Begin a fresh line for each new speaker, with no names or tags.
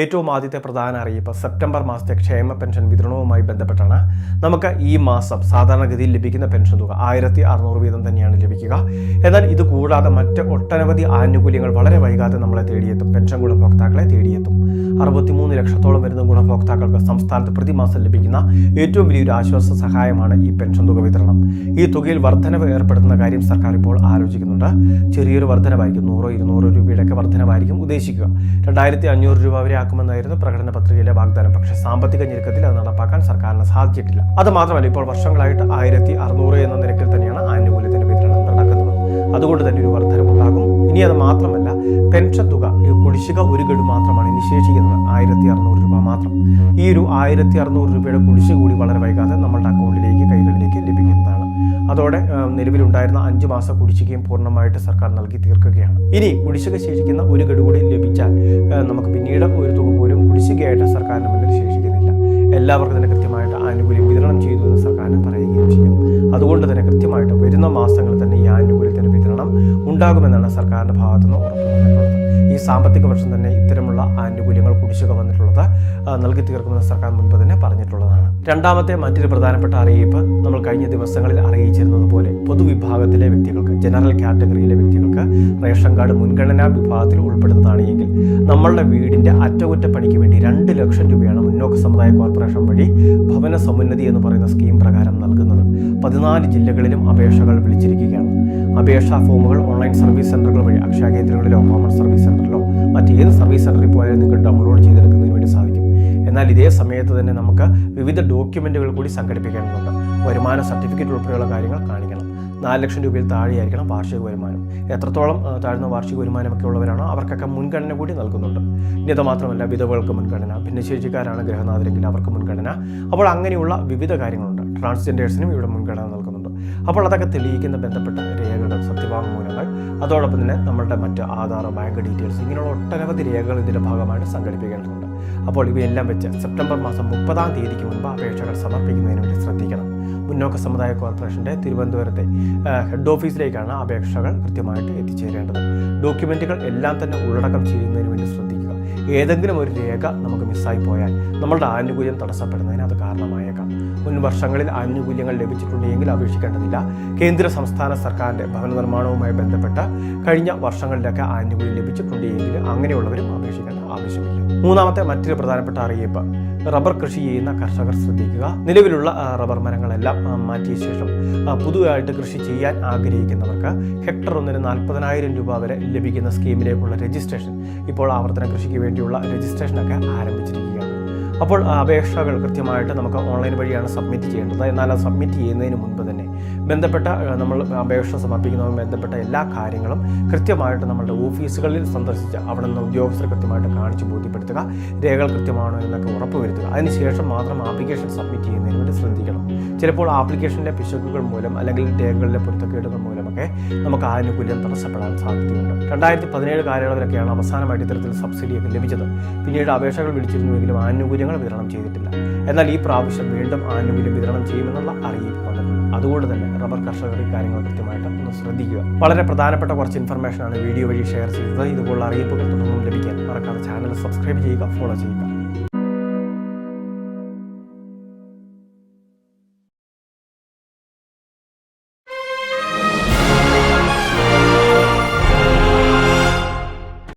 ഏറ്റവും ആദ്യത്തെ പ്രധാന അറിയിപ്പ് സെപ്റ്റംബർ മാസത്തെ ക്ഷേമ പെൻഷൻ വിതരണവുമായി ബന്ധപ്പെട്ടാണ്. നമുക്ക് ഈ മാസം സാധാരണഗതിയിൽ ലഭിക്കുന്ന പെൻഷൻ തുക ആയിരത്തി അറുന്നൂറ് വീതം തന്നെയാണ് ലഭിക്കുക. എന്നാൽ ഇത് കൂടാതെ മറ്റ് ഒട്ടനവധി ആനുകൂല്യങ്ങൾ വളരെ വൈകാതെ നമ്മളെ തേടിയെത്തും. പെൻഷൻ ഗുണഭോക്താക്കളെ തേടിയെത്തും. അറുപത്തിമൂന്ന് ലക്ഷത്തോളം വരുന്ന ഗുണഭോക്താക്കൾക്ക് സംസ്ഥാനത്ത് പ്രതിമാസം ലഭിക്കുന്ന ഏറ്റവും വലിയൊരു ആശ്വാസ സഹായമാണ് ഈ പെൻഷൻ തുക വിതരണം. ഈ തുകയിൽ വർധനവ് ഏർപ്പെടുത്തുന്ന കാര്യം സർക്കാർ ഇപ്പോൾ ആലോചിക്കുന്നുണ്ട്. ചെറിയൊരു വർധനവായിരിക്കും. നൂറോ ഇരുന്നൂറോ രൂപയുടെ ഒക്കെ വർധനവായിരിക്കും ഉദ്ദേശിക്കുക. രണ്ടായിരത്തി അഞ്ഞൂറ് രൂപ വരെ ആക്കുമെന്നായിരുന്നു പ്രകടന പത്രികയിലെ വാഗ്ദാനം. പക്ഷേ സാമ്പത്തിക ഞെരുക്കത്തിൽ അത് നടപ്പാക്കാൻ സർക്കാരിന് സാധിച്ചിട്ടില്ല അത് മാത്രമല്ല ഇപ്പോൾ വർഷങ്ങളായിട്ട് ആയിരത്തി അറുന്നൂറ് എന്ന നിരക്കിൽ തന്നെയാണ് ആനുകൂല്യത്തിന്റെ വിതരണം നടക്കുന്നത്. അതുകൊണ്ട് തന്നെ ഒരു വർധനവുണ്ടാകും. ഇനി അത് മാത്രമല്ല പെൻഷൻ തുക ഈ കുടിശ്ശിക ഒരു ഗഡു മാത്രമാണ് ഇനി ശേഷിക്കുന്നത്. ആയിരത്തി അറുന്നൂറ് രൂപ മാത്രം. ഈ ഒരു ആയിരത്തി അറുന്നൂറ് രൂപയുടെ കുടിശ്ശിക കൂടി വളരെ വൈകാതെ നമ്മളുടെ അക്കൗണ്ടിലേക്ക് കൈകളിലേക്ക് ലഭിക്കുന്നതാണ്. അതോടെ നിലവിലുണ്ടായിരുന്ന അഞ്ച് മാസം കുടിശ്ശികയും പൂർണമായിട്ട് സർക്കാർ നൽകി തീർക്കുകയാണ്. ഇനി കുടിശ്ശിക ശേഷിക്കുന്ന ഒരു ഗഡു കൂടി ലഭിച്ചാൽ നമുക്ക് പിന്നീട് ഒരു തുക പോലും കുടിശ്ശികയായിട്ട് സർക്കാരിന് മുന്നിൽ ശേഷിക്കുന്നില്ല. എല്ലാവർക്കും തന്നെ കൃത്യമായിട്ട് ആനുകൂല്യം വിതരണം ചെയ്തു എന്ന് സർക്കാരിന് പറയുകയും ചെയ്യും. അതുകൊണ്ട് തന്നെ കൃത്യമായിട്ട് വരുന്ന മാസങ്ങളിൽ തന്നെ ഈ ആനുകൂല്യത്തിന്റെ വിതരണം ഉണ്ടാകുമെന്നാണ് സർക്കാരിന്റെ ഭാഗത്തുനിന്ന് ഉറപ്പ് ഈ സാമ്പത്തിക വർഷം തന്നെ ഇത്തരമുള്ള ആനുകൂല്യങ്ങൾ കുടിശ്ശിക വന്നിട്ടുള്ളത് നൽകി തീർക്കുമെന്ന് സർക്കാർ മുൻപ് തന്നെ പറഞ്ഞിട്ടുള്ളതാണ്. രണ്ടാമത്തെ മറ്റൊരു പ്രധാനപ്പെട്ട അറിയിപ്പ് നമ്മൾ കഴിഞ്ഞ ദിവസങ്ങളിൽ അറിയിച്ചിരുന്നത് പോലെ പൊതുവിഭാഗത്തിലെ വ്യക്തികൾക്ക് ജനറൽ കാറ്റഗറിയിലെ വ്യക്തികൾക്ക് റേഷൻ കാർഡ് മുൻഗണനാ വിഭാഗത്തിൽ ഉൾപ്പെടുന്നതാണ് എങ്കിൽ നമ്മളുടെ വീടിന്റെ അറ്റകുറ്റപ്പണിക്ക് വേണ്ടി രണ്ട് ലക്ഷം രൂപയാണ് മുന്നോക്ക സമുദായ കോർപ്പറേഷൻ വഴി ഭവന സമുന്നതി എന്ന് പറയുന്ന സ്കീം പ്രകാരം നൽകുന്നത്. പതിനാല് ജില്ലകളിലും അപേക്ഷകൾ വിളിച്ചിരിക്കുകയാണ്. അപേക്ഷാ ഫോമുകൾ ഓൺലൈൻ സർവീസ് സെന്ററുകൾ വഴി അക്ഷയ കേന്ദ്രങ്ങളിലോ കോമൺ സർവീസ് സെന്ററിലോ മറ്റേത് സർവീസ് സെന്ററിൽ പോയാലും നിങ്ങൾക്ക് ഡൗൺലോഡ് ചെയ്തെടുക്കുന്നതിന് വേണ്ടി സാധിക്കും. എന്നാൽ ഇതേ സമയത്ത് തന്നെ നമുക്ക് വിവിധ ഡോക്യുമെന്റുകൾ കൂടി സംഘടിപ്പിക്കേണ്ടതുണ്ട്. വരുമാന സർട്ടിഫിക്കറ്റ് ഉൾപ്പെടെയുള്ള കാര്യങ്ങൾ കാണിക്കണം. നാല് ലക്ഷം രൂപയിൽ താഴെയായിരിക്കണം വാർഷിക വരുമാനം. എത്രത്തോളം താഴ്ന്ന വാർഷിക വരുമാനമൊക്കെ ഉള്ളവരാണോ അവർക്കൊക്കെ മുൻഗണന കൂടി നൽകുന്നുണ്ട്. ഇനി അത് മാത്രമല്ല വിധവകൾക്ക് മുൻഗണന ഭിന്നശേഷിക്കാരാണ് ഗൃഹനാഥരെങ്കിൽ അവർക്ക് മുൻഗണന. അപ്പോൾ അങ്ങനെയുള്ള വിവിധ കാര്യങ്ങളുണ്ട്. ട്രാൻസ്ജെൻഡേഴ്സിനും ഇവിടെ മുൻഗണന നൽകുന്നുണ്ട്. അപ്പോൾ അതൊക്കെ തെളിയിക്കുന്ന ബന്ധപ്പെട്ട രേഖകൾ സത്യവാങ്മൂലങ്ങൾ. അതോടൊപ്പം തന്നെ നമ്മളുടെ മറ്റ് ആധാർ ബാങ്ക് ഡീറ്റെയിൽസ് ഇങ്ങനെയുള്ള ഒട്ടനവധി രേഖകൾ ഇതിന്റെ ഭാഗമായിട്ട് സംഘടിപ്പിക്കേണ്ടതുണ്ട്. അപ്പോൾ ഇവയെല്ലാം വെച്ച് സെപ്റ്റംബർ മാസം മുപ്പതാം തീയതിക്ക് മുൻപ് അപേക്ഷകൾ സമർപ്പിക്കുന്നതിന് വേണ്ടി ശ്രദ്ധിക്കണം. മുന്നോക്ക സമുദായ കോർപ്പറേഷന്റെ തിരുവനന്തപുരത്തെ ഹെഡ് ഓഫീസിലേക്കാണ് അപേക്ഷകൾ കൃത്യമായിട്ട് എത്തിച്ചേരേണ്ടത്. ഡോക്യുമെന്റുകൾ എല്ലാം തന്നെ ഉള്ളടക്കം ചെയ്യുന്നതിന് വേണ്ടി ശ്രദ്ധിക്കുക. ഏതെങ്കിലും ഒരു രേഖ നമുക്ക് മിസ്സായി പോയാൽ നമ്മളുടെ ആനുകൂല്യം തടസ്സപ്പെടുന്നതിന് അത് കാരണമായേക്കാം. മുൻ വർഷങ്ങളിൽ ആനുകൂല്യങ്ങൾ ലഭിച്ചിട്ടുണ്ടെങ്കിൽ അപേക്ഷിക്കേണ്ടതില്ല. കേന്ദ്ര സംസ്ഥാന സർക്കാരിന്റെ ഭവന നിർമ്മാണവുമായി ബന്ധപ്പെട്ട കഴിഞ്ഞ വർഷങ്ങളിലൊക്കെ ആനുകൂല്യം ലഭിച്ചിട്ടുണ്ടെങ്കിൽ അങ്ങനെയുള്ളവരും അപേക്ഷിക്കേണ്ട ആവശ്യമില്ല. മൂന്നാമത്തെ മറ്റൊരു പ്രധാനപ്പെട്ട അറിയിപ്പ്. റബ്ബർ കൃഷി ചെയ്യുന്ന കർഷകർ ശ്രദ്ധിക്കുക. നിലവിലുള്ള റബ്ബർ മരങ്ങളെല്ലാം മാറ്റിയ ശേഷം പുതുതായിട്ട് കൃഷി ചെയ്യാൻ ആഗ്രഹിക്കുന്നവർക്ക് ഹെക്ടർ ഒന്നിന് നാൽപ്പതിനായിരം രൂപ വരെ ലഭിക്കുന്ന സ്കീമിലേക്കുള്ള രജിസ്ട്രേഷൻ ഇപ്പോൾ ആവർത്തന കൃഷിക്ക് വേണ്ടിയുള്ള രജിസ്ട്രേഷനൊക്കെ ആരംഭിച്ചിരിക്കുകയാണ്. അപ്പോൾ അപേക്ഷകൾ കൃത്യമായിട്ട് നമുക്ക് ഓൺലൈൻ വഴിയാണ് സബ്മിറ്റ് ചെയ്യേണ്ടത്. എന്നാൽ അത് സബ്മിറ്റ് ചെയ്യുന്നതിന് മുൻപ് തന്നെ ബന്ധപ്പെട്ട നമ്മൾ അപേക്ഷ സമർപ്പിക്കുന്നതുമായി ബന്ധപ്പെട്ട എല്ലാ കാര്യങ്ങളും കൃത്യമായിട്ട് നമ്മളുടെ ഓഫീസുകളിൽ സന്ദർശിച്ച് അവിടെ നിന്ന് ഉദ്യോഗസ്ഥർ കൃത്യമായിട്ട് കാണിച്ച് ബോധ്യപ്പെടുത്തുക രേഖകൾ കൃത്യമാണോ എന്നൊക്കെ ഉറപ്പുവരുത്തുക. അതിനുശേഷം മാത്രം ആപ്ലിക്കേഷൻ സബ്മിറ്റ് ചെയ്യുന്നതിന് വേണ്ടി ശ്രദ്ധിക്കണം. ചിലപ്പോൾ ആപ്ലിക്കേഷന്റെ പിശകുകൾ മൂലം അല്ലെങ്കിൽ രേഖകളിലെ പൊരുത്തക്കേടുകൾ മൂലമൊക്കെ നമുക്ക് ആനുകൂല്യം തടസ്സപ്പെടാൻ സാധ്യതയുണ്ട്. രണ്ടായിരത്തി പതിനേഴ് കാലയളവിലൊക്കെയാണ് അവസാനമായിട്ട് ഇത്തരത്തിൽ സബ്സിഡിയൊക്കെ ലഭിച്ചത്. പിന്നീട് അപേക്ഷകൾ വിളിച്ചിരുന്നുവെങ്കിലും ആനുകൂല്യങ്ങൾ വിതരണം ചെയ്തിട്ടില്ല. എന്നാൽ ഈ പ്രാവശ്യം വീണ്ടും ആനുകൂല്യം വിതരണം ചെയ്യുമെന്നുള്ള അറിയിപ്പ് വന്നിട്ടുണ്ട്. അതുകൊണ്ട് തന്നെ റബ്ബർ കർഷകർ കാര്യങ്ങൾ കൃത്യമായിട്ട് ഒന്ന് ശ്രദ്ധിക്കുക. വളരെ പ്രധാനപ്പെട്ട കുറച്ച് ഇൻഫർമേഷനാണ് വീഡിയോ വഴി ഷെയർ ചെയ്തത്. ഇതുപോലുള്ള അറിയിപ്പുകൾ തുടർന്നും ലഭിക്കാൻ മറക്കാതെ ചാനൽ സബ്സ്ക്രൈബ് ചെയ്യുക ഫോളോ ചെയ്യുക.